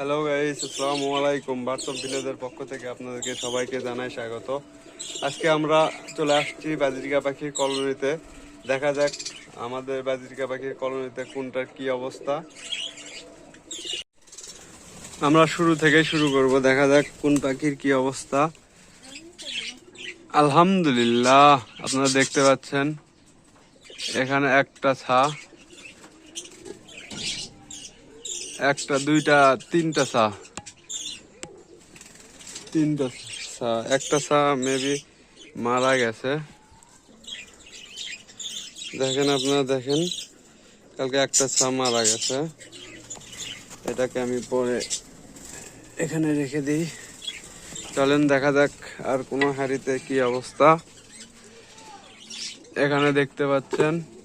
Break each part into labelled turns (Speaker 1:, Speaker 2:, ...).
Speaker 1: Hello guys আসসালামু আলাইকুম বার্সব ভিলেজের পক্ষ থেকে আপনাদেরকে সবাইকে জানাই স্বাগত। আজকে আমরা চলে আসছি বাজিরিকা পাখির কলোনিতে। দেখা যাক আমাদের বাজিরিকা পাখির কলোনিতে কোনটার কি অবস্থা। আমরা শুরু থেকে শুরু করব। দেখা যাক কোন পাখির কি অবস্থা। আলহামদুলিল্লাহ, আপনারা দেখতে পাচ্ছেন। এখানে একটা ছা। একটা, দুইটা, তিনটা চা। তিনটা চা। একটা চা মেবি মারা গেছে। দেখেন আপনারা, দেখেন। কালকে একটা চা মারা গেছে। এটাকে আমি পরে এখানে রেখে দিই। চলেন, দেখা যাক আর কোনো হাড়িতে কি অবস্থা। এখানে দেখতে পাচ্ছেন।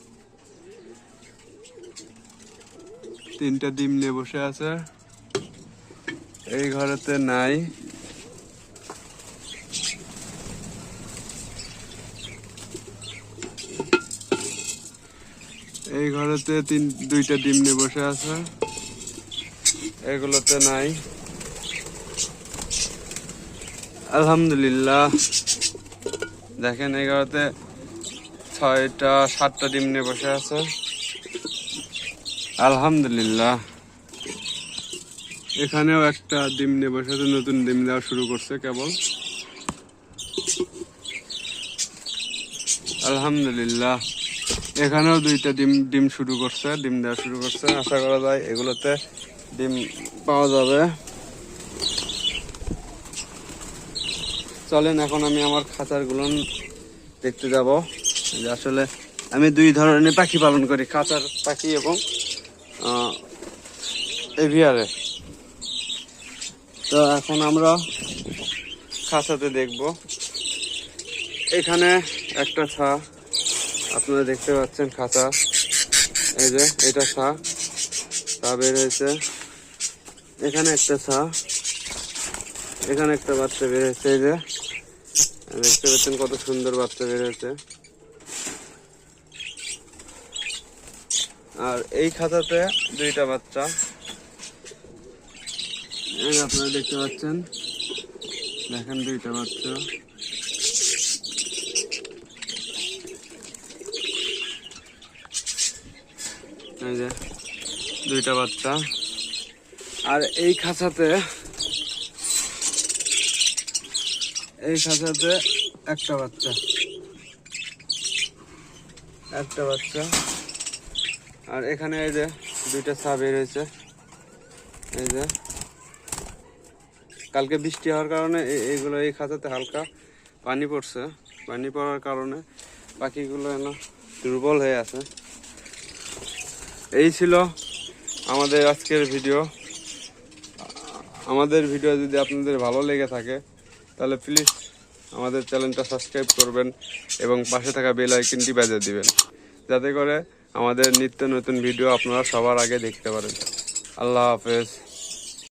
Speaker 1: তিনটা ডিম নিয়ে বসে আছে। এই ঘরেতে নাই। এই ঘরেতে তিন, দুইটা ডিম নিয়ে বসে আছে। এগুলোতে নাই। আলহামদুলিল্লাহ। দেখেন এই ঘরেতে ছয়টা, সাতটা ডিম নিয়ে বসে আছে। আলহামদুলিল্লাহ। এখানেও একটা ডিম বসে আছে, নতুন ডিম দেওয়া শুরু করছে কেবল। আলহামদুলিল্লাহ। এখানেও দুইটা ডিম ডিম শুরু করছে, ডিম দেওয়া শুরু করছে। আশা করা যায় এগুলোতে ডিম পাওয়া যাবে। চলেন, এখন আমি আমার খাঁচারগুলো দেখতে যাব। যে আসলে আমি দুই ধরনের পাখি পালন করি, খাঁচার পাখি এবং এভিয়ারে তো এখন আমরা খাঁচাতে দেখব। এখানে একটা ছা। আপনারা দেখতে পাচ্ছেন খাঁচা। এই যে, এটা ছা। ছা বের হয়েছে। এখানে একটা ছা। এখানে একটা বাচ্চা বের হয়েছে, এই যে। দেখতে পাচ্ছেন কত সুন্দর বাচ্চা বের হয়েছে। আর এই খাতাতে দুইটা বাচ্চা। এই আপনারা দেখতে পাচ্ছেন, দেখেন দুইটা বাচ্চা। এই যে দুইটা বাচ্চা। আর এই খাঁচাতে এই খাঁচাতে একটা বাচ্চা। একটা বাচ্চা। আর এখানে এই যে দুইটা ছা বের হয়েছে। এই যে কালকে বৃষ্টি হওয়ার কারণে এইগুলো এই খাঁচাতে হালকা পানি পড়ছে। পানি পড়ার কারণে পাখিগুলো যেন দুর্বল হয়ে আছে। এই ছিল আমাদের আজকের ভিডিও। আমাদের ভিডিও যদি আপনাদের ভালো লেগে থাকে, তাহলে প্লিজ আমাদের চ্যানেলটা সাবস্ক্রাইব করবেন এবং পাশে থাকা বেল আইকনটি বাজিয়ে দিবেন। যাতে করে আমাদের নিত্য নতুন ভিডিও আপনারা সবার আগে দেখতে পারেন। আল্লাহ হাফেজ।